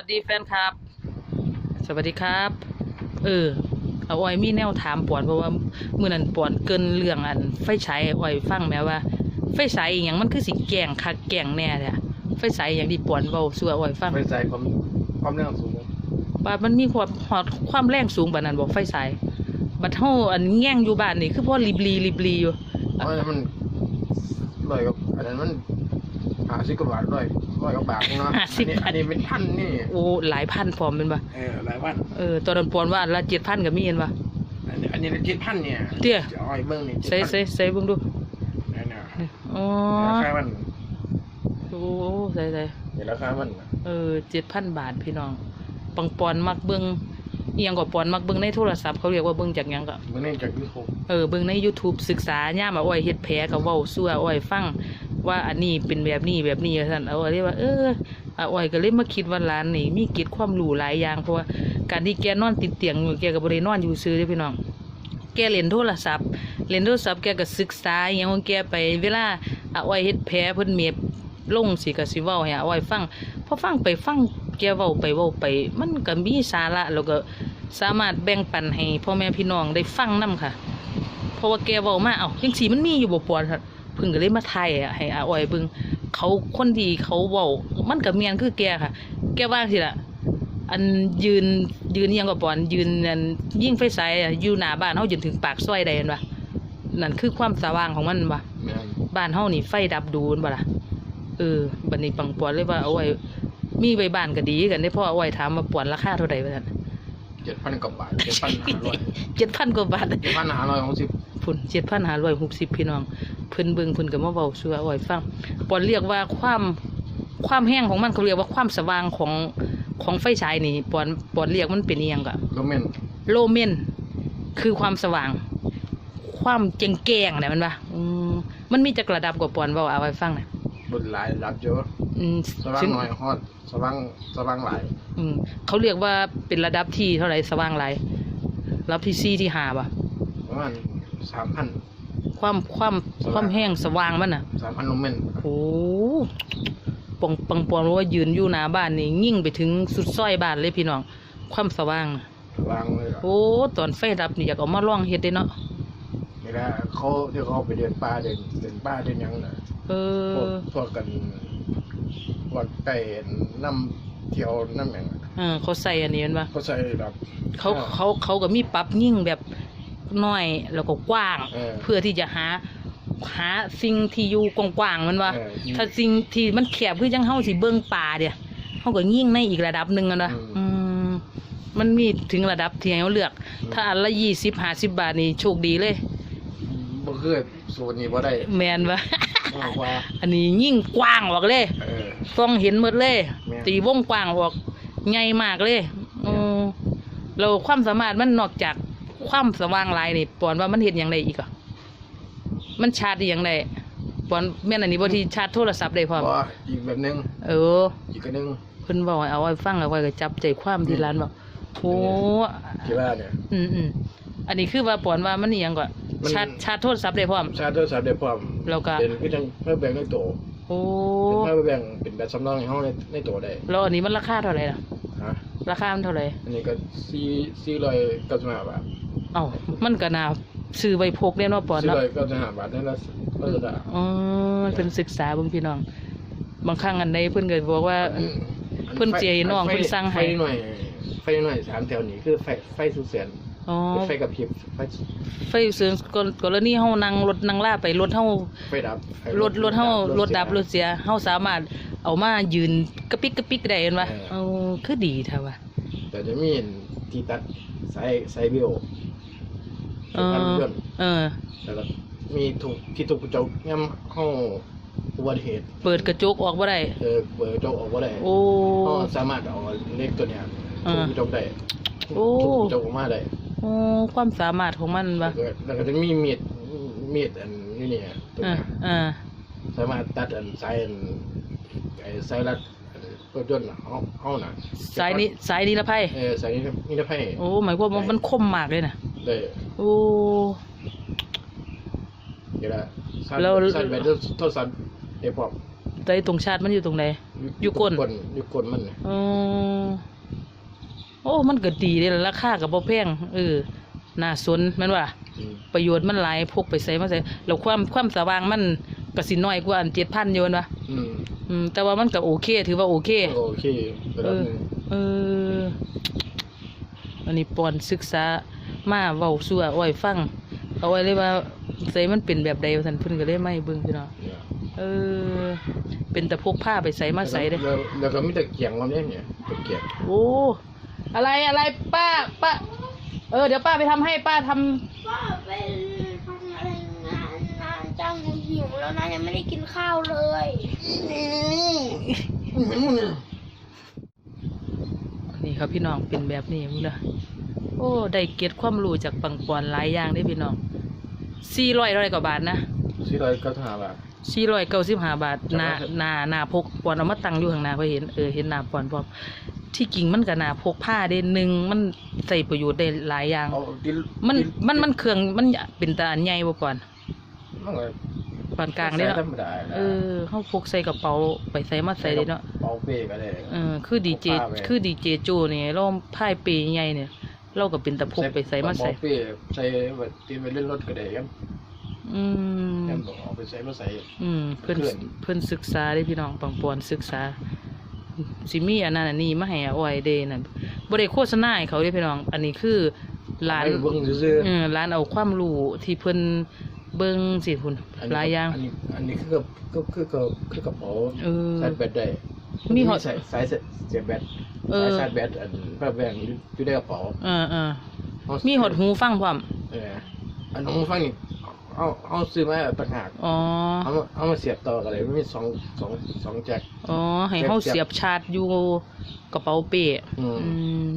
วัสดีแฟนครับ สวัสดีครับ เออเอาอ้อยมีแนวถามปอนเพราะว่ามื้อนั้นปอนเกินเรื่องอันไฟฉายอ้อยฟังแม้ว่า ไฟฉายอีหยังมันคือสิแกล้งคักแกล้งแน่เนี่ยไฟฉายอย่างที่ปอนเว้าสู่อ้อยฟังไฟใจความความแรงสูงว่ามันมีความฮอดความแรงสูงปานนั้นบ่ไฟฉายบัดเฮาอันแง่งอยู่บ้านนี่คือพอลิบลีลิบลีอยู่เพราะฉะนั้นมันร้อยกับอันนั้นมันหาสิบกว่าบาทร้อย ร้อยกับบาทเนาะอันนี้อันนี้เป็นพันนี่โอ้หลายพันพร้อมแม่นบ่เออหลายพันเออตอนนั้นปอนว่าอันละ7,000ก็มีเห็นบ่อันนี้อันนี้เจ็ดพันเนี่ยเตี้ย จะเอาไอ้เบิ้งนี่ใส่ใส่ใส่เบิ่งดูเนี่ยเนี่ยอ๋อราคามันโอ้ใส่ใส่เนี่ยราคามันเออเจ็ดพันบาทพี่น้องปังปอนมักเบิงเอียงกว่าปอนมักเบิงในโทรศัพท์เขาเรียกว่าเบิงจากหยังก็มันนี่จากยูทูบเออเบิงใน YouTube ศึกษาย่ามอาอ้อยเฮ็ดแผลกับเว้าซั่วอ้อยฟัง ว่าอันนี้เป็นแบบนี้แบบนี้ท่านเอาอ้อยเรียกว่าเอออาอ้อยก็เลยมาคิดว่าร้านนี่มีเกิจความรู้หลายอย่างเพราะว่าการที่แกนอนติดเตียงอยู่แกก็บ่ได้นอนอยู่ซื่อเด้พี่น้อง แกเล่นโทรศัพท์เล่นโทรศัพท์แกก็ศึกษาอย่างของแกไปเวลาอาอ้อยเฮ็ดแผลเพิ่นเม็บลงสิก็สิเว้าให้อาอ้อยฟังพอฟังไปฟังแกเว้าไปเว้าไป มันก็มีสาระแล้วก็สามารถแบ่งปันให้พ่อแม่พี่น้องได้ฟังนํค่ะ เพราะว่าแกเว้ามาเอ้าจังซี่มันมีอยู่บ่ปอนครับเพิ่นก็เลยมาไทยอะให้อาอ้อยเบิ่งเขาคนที่เขาเว้ามันก็แม่นคือแกค่ะ แกว่าสิล่ะอันยืนยืนอิหยังก็ปอนยืนอันยิ่งไฟฉายอะอยู่หน้าบ้านเฮาจนถึงปากซอยได้เห็นปะนั่นคือความสว่างของมันปะแม่นบ้านเฮานี่ไฟดับดูนบ่ล่ะเออบัดนี้ปังปอนเลยว่าเอาไว้มีไว้บ้านก็ดีกันได้พ่อเอาไว้ถามว่าปอนราคาเท่าใดว่าซั่นเจ็ดพันกว่าบาทเจ็ดพันห้าร้อย7,000กว่าบาทเจ็ดพันห้าร้อยหกสิบ พุ่น7,560พี่น้องเพิ่นเบิ่งเพิ่นก็มาเว้าสู่เอาไว้ฟังปอนเรียกว่าความความแห้งของมันเขาเรียกว่าความสว่างของของไฟฉายนี่ปอนปอนเรียกมันเป็นอีหยังก็โรแมนโลเมนคือความสว่าง ความเจงแกงเนี่ยมันปะอืมมันมีจักระดับกว่าปอนเว่าเอาไว้ฟังหน่อยบนหลายระดับเยอะอืมสว่างซึ่งหน่อยฮอดสว่างสว่างหลายอืมเขาเรียกว่าเป็นระดับที่เท่าไหร่สว่างไรระดับที่สี่ที่ห้าปะประมาณ สามพันความความสว่างความแห้งสว่างมันอะสามพันโรแมนโอ้ปองปังปอนว่ายืนอยู่หน้าบ้านนี่ยิ่งไปถึงสุดซอยบ้านเลยพี่น้อง ความสว่างน่ะวางเลยอะโอ้ตอนไฟดับนี่อยากเอามาลองเฮ็ดได้เนาะนี่แหละเขาที่เขาไปเดินป่าเดินเดินป่าเดินหยังน่ะเอพวกอพวกกันวัดไก่น้ำเที่ยวน้ำแหม่งเออเขาใส่อันนี้แมันปะเขาใส่แบบเขาเขาเขาก็มีปรับยิ่งแบบ น้อยแล้วก็กว้าง เออเพื่อที่จะหาหาสิ่งที่อยู่กว้างๆมันว่า เออถ้าสิ่งที่มันแคบคือจังเฮาสิเบิ่งป่าเดียเฮาก็ยิ่งในอีกระดับหนึ่งอะนะอืมอืมมันมีถึงระดับที่ให้เราเลือกถ้าอันละยี่สิบห้าสิบบาทนี่โชคดีเลยบ่คือสูตรนี้บ่ได้แมนวะ มากกว่าอันนี้ยิ่งกว้างออกเลย เออต้องเห็นหมดเลย แม่นตีวงกว้างออกใหญ่มากเลยอืมเราความสามารถมันนอกจาก ความสว่างหลายนี่ปอนว่ามันเห็นอย่างไรอีกอะมันชาร์จได้อย่างไรปอนแม่นอันนี้บ่ที่ชาร์จโทรศัพท์ได้พร้อมบ่อีกแบบหนึงเออ อีกอันหนึงเพิ่นบอกให้เอาไว้ฟังเอาไว้ก็จับใจความที่ร้านบอกโอ้กีฬาเนี่ย อืมอืมอันนี้คือว่าปอนว่ามันอีหยังก่อนมัน ชาร์จชาร์จโทรศัพท์ได้พร้อม ชาร์จโทรศัพท์ได้พร้อมแล้วก็ เป็นคือจังเพื่อแบ่งในโตโอ้เป็นเพื่อแบ่งเป็นแบบสำรองในห้องในในโตได้แล้วอันนี้มันราคาเท่าไหร่ล่ะ ฮะราคามันเท่าไหร่อันนี้ก็4 495บาท เอ้ามันก็น่าซื้อไว้พกได้เนาะปอนเนาะ495บาทนั่นละก็จะได้อ๋อมันเป็นศึกษาเบิ่งพี่น้อง บางครั้งอันใดเพิ่นก็บอกว่า เพิ่นเจียน้องเพิ่นสั่งให้ไฟหน่อยไฟหน่อยสามแถวนี้คือไฟไฟสุดแสนอ๋อไฟกับพริบไฟไฟเสือกรกรณีเฮานั่งรถนั่งล่าไปรถเฮาไฟดับไฟรถรถเฮารถดับรถเสียเสียเฮาสามารถเอามายืนกระปิกกระปิกได้เห็นปะเออเอาคือดีแท้ว่ะแต่จะมีที่ตัดสายสายเบล เอตัดอเลื่อนเออแล้วก็มีถูกที่ถูกกระจกย่ำห้องอุบัติเหตุเปิดกระจกออกบ่ได้เออเปิดกระจกออกมาได้โอ้ก็สามารถเอาเล็กตัวเนี้ยเอถูอกกระจกได้โอ้ถูกกระจกออกมาได้โอ้ความสามารถของมันแล้ววะก็แล้วก็จะมีมีดมีดอันนี้เนี่ยตัวเออเนี้ยเออสามารถตัดอันสายอันไอ้สายรัดรถยนต์น่ะเฮาเฮาน่ะสายนี้สายนิรภัยเออสายนี้นี่นะไพ่โอ้หมายความว่ามันคมมากเลยนะ ได้โอ้เดี๋ยวละสายแล้วสายแบตโทรศัพท์ไอ้พวกใจตรงชาติมันอยู่ตรงไหน อยู่ก้น อยู่ก้นมันน่ะอ๋ออ้มันก็ดีเด้ล่ะราคาก็บ่แพงเออน่าสนแม่นว่า อืมประโยชน์มันหลายพกไปใส่มาใส่แล้วความความสว่างมันก็สิน้อยกว่าอัน7,000อยู่แม่นว่าอืมอืมแต่ว่ามันก็โอเค ถือว่าโอเค โอเคระดับหนึ่งเออ อันนี้ปอนศึกษา มาเว้าสู่อ้อยฟังเอาไว้เลยว่าใส่มันเป็นแบบใดว่าซั่นเพิ่นก็เลยมาให้เบิ่งพี่น้องเนี่ยเออ เป็นแต่พกผ้าไปใส่มาใส่เด้แล้วแล้วก็มีตะเกียงความเนี่ยเนี่ยตะเกียงโอ้อะไรอะไรป้าป้าเออเดี๋ยวป้าไปทำให้ป้าทำว่าเป็นทำอะไรงานนานจังหนูหิวแล้วนะยังไม่ได้กินข้าวเลยนี่ครับพี่น้องเป็นแบบนี้มึงเด้อ โอ้ได้เก็ตความรู้จากปังปอนหลายอย่างได้พี่น้องสี่ร้อยร้อยกว่าบาทนะสี่ร้อยเก้าสิบห้าบาทสี่ร้อยเก้าสิบห้าบาทหนาจำได้หนาหนาพกปอนเอามาตั้งอยู่ข้างหน้าเพื่อเห็นเออเห็นหน้าปอนพร้อมที่กิ่งมันกับหนาพกผ้าได้หนึ่งมันใส่ประโยชน์ได้หลายอย่าง เอาดิมันดิมันมันเครื่องมันเป็นตาอันใหญ่บ่ปอนมันก็ปานกลางเด้ใส่ธรเนาะรมดาเออเขาพกใส่กระเป๋าไปใส่มาใส่เลยเนาะ เป่าเป้ก็ได้ เออคือดีเจพกพาไป คือดีเจโจนี่เราพ่ายเปใหญ่เนี่ย เราก็เป็นตะพกไปใส่มาใส่เป่าเป้ใส่แบบที่ไปเล่นรถก็ได้ครับอืมแอมบอกเอาไปใส่มาใส่อืมเพิ่นเพื่อนเพิ่นศึกษาได้พี่น้องปังปอนศึกษาสิมีอันนั้นอันนี้มาให้อาอ้อยเด้นั่นบ่ได้โฆษณาให้เขาเด้พี่น้อง อันนี้คือร้านไปเบิ่งซื่อเออร้านเอาความรู้ที่เพิ่นเบิ่งสิคุณๆอันนี้หลายอย่างอันนี้อันนี้คือกับคือคือกับคือกระเป๋าเออใส่แบตได้ มีหอดใส่สายเสียบแบตเออ สายชาร์จแบตอันแบบแบงอยู่ในกระเป๋าเออเออเอามีหดหูฟังพร้อมเอออันของฟังนี่เอาเอาซื้อมาต่างหากอ๋อ เอามาเอามาเสียบต่อกันเลยมันมีสองสองสองแจ็ค อ๋อ ให้เฮาเสียบชาร์จอยู่กระเป๋าเป้อืม อืม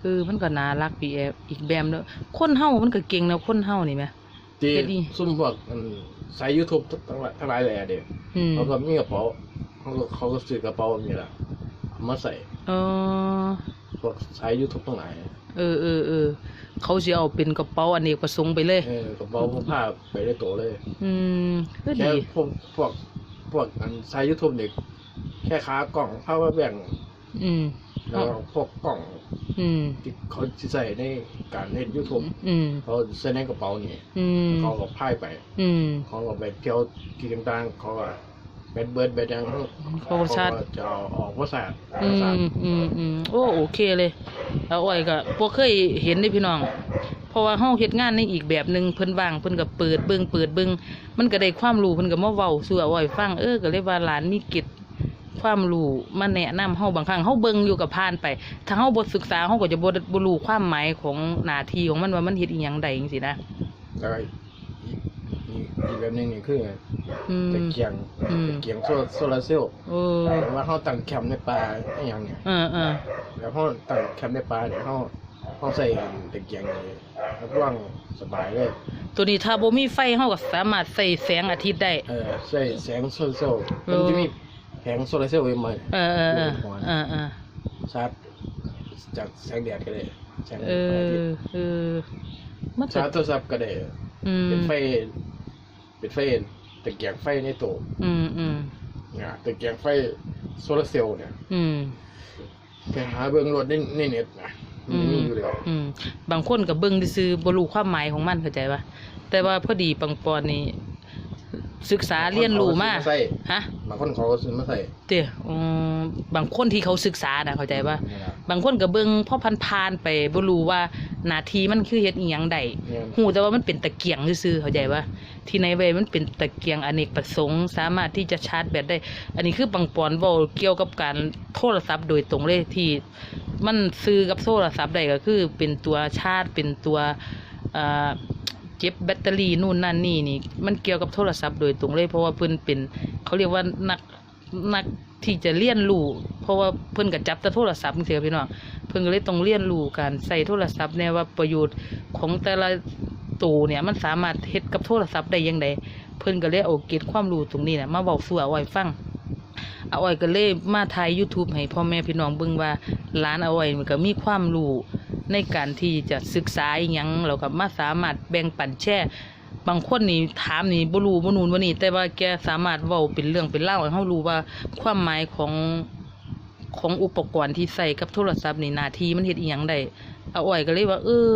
เออมันก็น่ารักปีแอบอีกแบบเนอะคนเฮามันก็เก่งแนวคนเฮานี่แหม ที่เฮ็ดดี ซุ่มพวกอันสายยูทูบทั้งหลายทั้งหลายแหล่เด็กอืม เขาก็มีกระเป๋า เขาก็เขาก็ซื้อกระเป๋าแบบนี้แหละเอามาใส่เออพวกสายยูทูบทั้งหลายเออเออเออเขาสิเอาเป็นกระเป๋าอเนกประสงค์ไปเลย เออกระเป๋าพวกผ้าไปได้โตเลยอืมก็แค่ดีพวกพวกพวกอันสายยูทูบเด็กแค่ขากล่องผ้าว่าแบ่งอืมแล้วก็พวกกล่องอืมที่เขาสิใส่ในการเล่นยูทูบอืมเขาใส่ในกระเป๋านี่อืมเขาก็พ่ายไปอืมเขาก็ไปเที่ยวที่ต่างๆเขาก็ เบ็ดเบิร์ดเบ็ดหยังเขาก็ชาร์จก็จะเอาออกว่าสาดอืว่าสาดมอืมอืมโอ้โอเคเลยแล้วอ้อยก็บ่เคยเห็นเด้พี่น้อง เพราะว่าเฮาเฮ็ดงานในอีกแบบหนึงเพิ่นว่างเพิ่นก็เปิดเบิ่งเปิดเบิ่งมันก็ได้ความรู้เพิ่นก็มาเว้าสู่อ้อยฟังเออก็เลยว่าหลานมีกิจความรู้มาแนะนำเฮาบางครั้งเฮาเบิ่งอยู่กับผ่านไป ถ้าเฮาบ่ศึกษาเฮาก็จะบ่บ่รู้ความหมายของหน้าที่ของมันว่ามันเฮ็ดอีหยังได้จังซี่นะแล้วก็อีกอีกอีกแบบหนึงนี่คืออืม ตะเกียงอืมตะเกียงโซโซลาร์เซลล์เออแต่ว่าเขาตั้งแคมป์ในป่าไอ้หยังเนี่ยเออเออแล้วเขาตั้งแคมป์ในป่าเนี่ยเขาเขาใส่ตะเกียงนี่รับรองสบายเลย ตัวนี้ถ้าบ่มีไฟเฮาก็สามารถใส่แสงอาทิตย์ได้เออใส่แสงโซลาร์เซลล์เอมันอจะมีแผงโซลาร์เซลล์ไว้มาเออเออเออเออเออชาร์จจากแสงแดดก็ได้แสงเอพระอาทิตอย์เออมันชาร์จโทรศัพท์ก็ได้อืมเป็นไฟเป็นไฟ ตะเกียงไฟในตัวอืมอืมเนี่ยตะเกียงไฟโซลาร์เซลล์เนี่ยอืมไปหาเบิ่งรถในในเน็ตนะมันมีอยู่แล้วอืมบางคนก็เบิ่งซื่อๆบ่รู้ความหมายของมันเข้าใจป่ะแต่ว่าพอดีปังปอนนี่ ศึกษาเรียนรู้มาใส่ฮะบางคนเขาก็ซื้อมาใส่เด้ออืมบางคนที่เขาศึกษาน่ะเข้าใจป่ะนี่ล่ะบางคนก็เบิ่งพอผ่านๆไปบ่รู้ว่าหน้าที่มันคือเฮ็ดอีหยังได้เนี่ยหูแต่ว่ามันเป็นตะเกียงซื่อๆเข้าใจป่ะที่ในเวยมันเป็นตะเกียงอเนกประสงค์สามารถที่จะชาร์จแบตได้ อันนี้คือปังปอนเว้าเกี่ยวกับการโทรศัพท์โดยตรงเลยที่มันซื้อกับโทรศัพท์ได้ก็คือเป็นตัวชาร์จเป็นตัวเอ่อ เก็บแบตเตอรี่นู่นนั่นนี่นี่ มันเกี่ยวกับโทรศัพท์โดยตรงเลย เพราะว่าเพิ่นเป็นเขาเรียกว่านักนักที่จะเรียนรู้เพราะว่าเพิ่นก็จับแต่โทรศัพท์จังซี่ครับพี่น้องเพิ่นก็เลยต้องเรียนรู้การใส่โทรศัพท์แน่ว่าประโยชน์ของแต่ละตัวเนี่ยมันสามารถเฮ็ดกับโทรศัพท์ได้ยังไงเพิ่นก็เลยเอาเก็บความรู้ตรงนี้นะมาเว้าสู่เอาไว้ฟังเอาอ้อยก็เลยมาถ่าย YouTube ให้พ่อแม่พี่น้องเบิ่งว่าร้านเอาอ้อยมันก็มีความรู้ ในการที่จะศึกษาอีหยังแล้วก็มาสามารถแบ่งปันแชร์บางคนนี่ถามนี่บ่รู้บ่นูนบ่นี่แต่ว่าแกสามารถเว้าเป็นเรื่องเป็นเล่าให้เฮารู้ว่าความหมายของของอุปกรณ์ที่ใส่กับโทรศัพท์นี่หน้าที่มันเฮ็ดอีหยังได้อาอ้อยก็เลยว่า เออ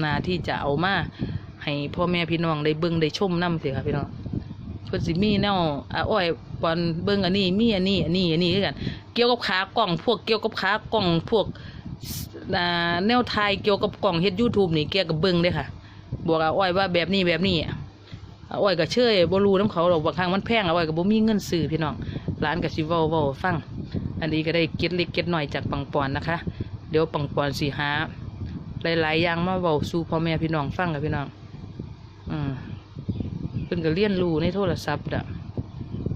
หน้าที่จะเอามาให้พ่อแม่พี่น้องได้เบิ่งได้ชมนำสิค่ะพี่น้องเพิ่นสิมีแนวอาอ้อยปอนเบิ่งอันนี้มีอันนี้อันนี้อันนี้คือกัน เกี่ยวกับขากล้อง พวกเกี่ยวกับขากล้องพวก แนวถ่ายเกี่ยวกับกล้องเฮ็ด YouTube นี่แกก็เบิ่งเด้ค่ะ บอกอาอ้อยว่าแบบนี้แบบนี้อาอ้อยก็เชยบรู้นํเขาหรอกบางครั้งมันแพงอ้อยก็บ่มีเงินซื้อพี่น้องร้านก็สิวาเว้าฟัง อันนี้ก็ได้เก็ดเล็กเก็ดน้อยจากปังปอนนะคะ เดี๋ยวปังปอนสิหาหลายๆอย่างมาเว้าสู่พ่อแม่พี่น้องฟังกับพี่น้อง อืมเพิ่นก็เรียนรูในโทรศัพท์อะ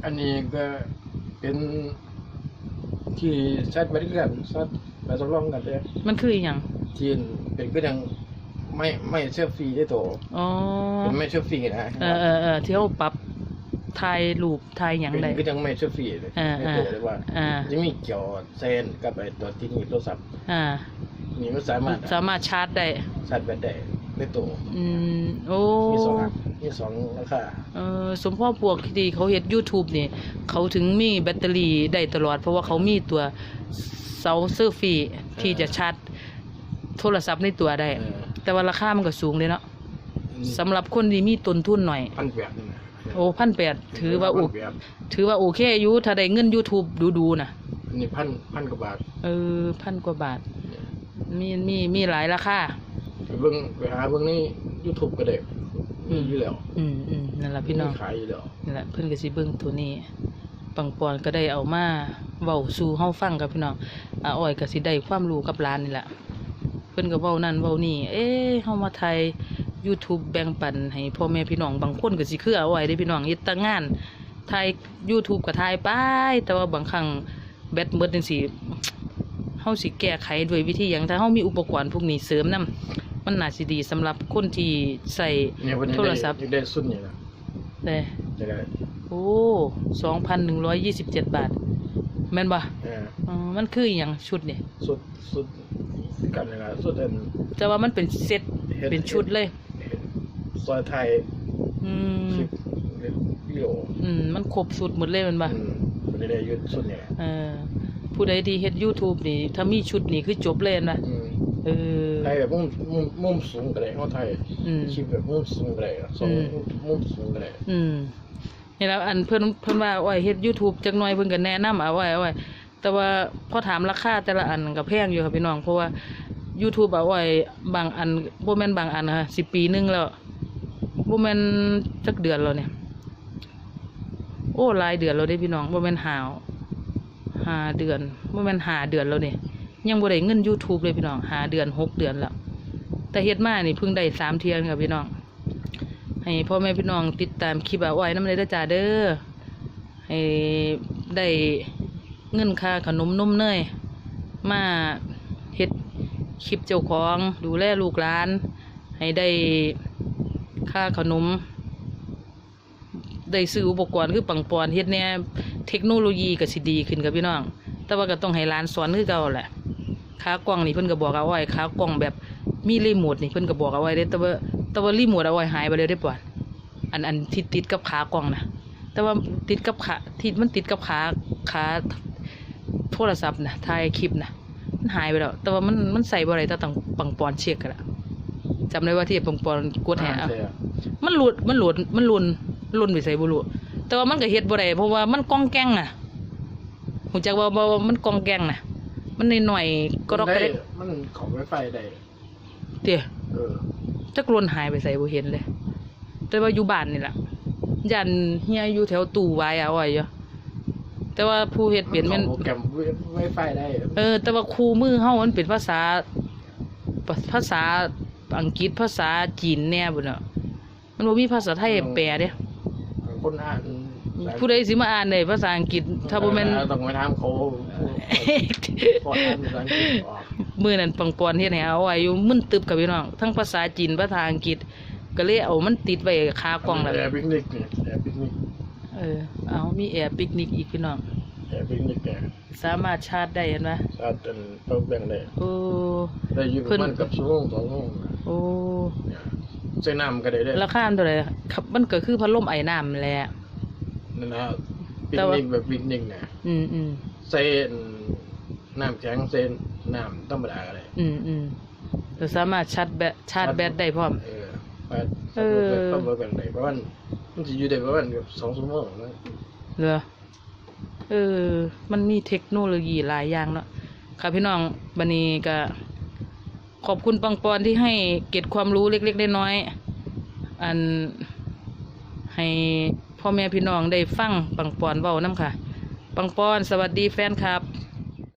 อันนี้ก็เป็นที่แชทไปด้วยกันแชท ไปทดลองกันเลยมันคืออหยังที่เป็นก็ยังไม่ไม่เชื่อฟรีได้โตอ๋อเป็นไม่เชื่อฟรีนะเออเออเออที่เขาปรับถ่ายรูปถ่ายหยังเป็นได้ก็ยังไม่เชื่อฟรีเลยอ่าไม่โตเลยว่าอ่าจะมีเกี่ยวเซนกับไอ้ตัวที่นี่โทรศัพท์อ่านี่มันสามารถสามารถชาร์จได้ชาร์จแบตได้ได้โตอืมโอ้มีสองอัน มีสองราคาเออสมพ่อพวกที่เขาเฮ็ด YouTube นี่ เขาถึงมีแบตเตอรี่ได้ตลอด เพราะว่าเขามีตัวเสาเซอร์ฟีที่จะชาร์จโทรศัพท์ในตัวได้ เออแต่ว่าราคามันก็สูงเลยเนาะสำหรับคนที่มีต้นทุนหน่อย พันแปดนี่นะโอ้พันแปดถือว่าโอพันแปดถือว่าโอเคอยู่ถ้าได้เงิน YouTube ดูๆน่ะอันนี้พันพันกว่าบาทเออพันกว่าบาท มีมีมีหลายราคา ไปเบิ่งไปหาเบิ่งใน YouTube ก็ได้อื มีมอยู่แล้ว อืมอืมนั่นล่ะพี่น้องมีขายอยู่แล้วนี่แหละเพิ่นก็สิเบิ่งตัวนี้ปังปอนก็ได้เอามาเว้าสู่เฮาฟังกับพี่น้องอาอ้อยก็สิได้ความรู้กับร้านนี่แหละเพิ่นก็เว้านั่นเว้านี่ เอ๊ะเฮามาถ่าย YouTube แบ่งปันให้พ่อแม่พี่น้องบางคนก็สิคืออาอ้อยเด้พี่น้องเฮ็ดแตางานถ่าย YouTube ก็ถ่ายไปแต่ว่าบางครั้งแบตหมดจังซี่เฮาสิแก้ไขด้วยวิธีหยังถ้าเฮามีอุปกรณ์พวกนี้เสริมนํ มันน่าสิดีสำหรับคนที่ใส่เนี่ยวันนี้โทรศัพท์ได้ได้สุดนี่นะแต่จะได้โอ้สองพันหนึ่งร้อยยี่สิบเจ็ดบาท แม่นบ่เอออ๋อมันคืออหย่างชุดนี่สุดสุดกันเลยนะสุดอันแต่ว่ามันเป็นเซตเฮ็ดเป็นชุดเลย เฮ็ดซอยไทยอืมคลิปวิดีโออืมมันครบสุดหมดเลยแมันบ่ อืมมันได้ได้อยุดสุดนี่แหละเออผู้ใดที่เฮ็ด YouTube นี่ ถ้ามีชุดนี่คือจบเลยนะอืม เออ ไทยแบบมุมมุมมุมสูงก็ได้เขาไทยอืม คลิปแบบมุมสูงก็ได้สองอืมมุมสูงก็ได้อืมนี่แล้วอันเพิ่นเพิ่นว่าโอ้ยเฮ็ด YouTube จักหน่อยเพิ่นก็แนะนำเอาไว้เอาไว้แต่ว่าพอถามราคาแต่ละอันก็แพงอยู่ค่ะพี่น้องเพราะว่า YouTube เอาไว้บางอันบ่แม่นบางอันนะคะสิปีหนึงแล้วบ่แม่นจักเดือนแล้วเนี่ย โอ้หลายเดือนแล้วเด้พี่น้องบ่แม่นหาวห้าเดือนบ่แม่นห้าเดือนแล้วเนี่ย ยังบ่ได้เงิน YouTube เลยพี่น้องหาเดือนหกเดือนแล้วแต่เฮ็ดมานี่เพิ่งได้สามเที่ยค่ะพี่น้องให้พ่อแม่พี่น้องติดตามคลิปอาไว้น้ำเลยด้จ้าเด้อให้ได้เงินค่าขนมนมเนยมาเฮ็ดคลิปเจ้าของดูแลลูกหลาน ให้ได้ค่าขนม ได้ซื้ออุปกรณ์คือปังปอนเฮ็ดเนี่ยเทคโนโลยีก็สิดีขึ้นกับพี่น้อง แต่ว่าก็ต้องให้ร้านสอนคือเก่าแหละ ขากล้องนี่เพิ่นก็บอกเอาไว้ขากล้องแบบมีรีโมทนี่เพิ่นก็บอกเอาไว้เด้แต่ว่าแต่ว่ารีโมทเอาไว้หายไปเลยได้อปอนอันอันที่ติดกับขากล้องนะแต่ว่าติดกับขาที่มันติดกับขาขาโทรศัพท์นะถ่ายคลิปนะมันหายไปแล้ว แต่ว่ามันมันใส่บ่ได้แต่ต้องปังปอนเช็คกันละจำได้ว่าที่ปังปอนกดแหเอาใช่อะมันหลุดมันหลุดมันหลุนหลุนไปใส่บุรุแต่ว่ามันก็เฮ็ดบ่ได้เพราะว่ามันกองแกงน่ะหูจักว่าบ่ว่ามันกองแกงน่ะ มันหน่อยๆก็ดอกกระได้เดกมันของไวไฟได้เตี้ยเออจักหลนหายไปใส่บ่เห็นเลย แต่ว่าอยู่บ้านนี่ล่ะยันเฮียอยู่แถวตู้ไว้เอาไว้อยู่แต่ว่าผู้เฮ็ดเป็นแมันโปรแกรมไวไฟได้เออ แต่ว่าคู่มือเฮามันเป็นภาษาภาษาอังกฤษภาษาจีนแน่บุ่นน่ะมันบ่มีภาษาไทยให้แปลเด้คนอ่านผู้ใดสิมาอ่านได้ภาษาอังกฤษถ้าบ่แม่นเออต้องไปถามเขา พออ่านภาษาอังกฤษออกมื้อนั้นปังปอนเฮ็ดให้เอาไว้อยู่มึนตึบกับพี่น้อง ทั้งภาษาจีนภาษาอังกฤษ ก็เลยเอามันติดไว้คากล้องนั่นแอร์ปิกนิกเนี่ยแอร์ปิกนิกเออ เอามีแอร์ปิกนิกอีกพี่น้อง แอร์ปิกนิกเนี่ยสามารถชาร์จได้เห็นไหมชาร์จเป็นเพิ่มแบ่งได้โอ้ ได้อยู่ประมาณกับชั่วโมงสองชั่วโมงนะโอ้ เนี่ยใส่น้ำก็ได้ได้ราคามันเท่าไหร่ครับ มันก็คือพัดลมไอ้น้ำแหละ นั่นนะปิแต่กว่า นิกแบบปิกนิกเนี่ยอืมอืมใส่ น้ำแข็งเซนน้ำธรรมดาอะไรอืมอืมเราสามารถชาร์จแบตชาร์จแบตได้พร้อม เออไปเออ ต้องเบิกกันได้เพราะว่ามันจะอยู่ได้ประมาณเกือบสองชั่วโมงนะเหรอเออ มันมีเทคโนโลยีหลายอย่างเนาะค่ะพี่น้องบันนี้ก็ขอบคุณปังปอนที่ให้เก็บความรู้เล็กๆน้อยๆอันให้พ่อแม่พี่น้องได้ฟังปังปอนเว้านํค่ะ ปังปอนสวัสดีแฟนครับ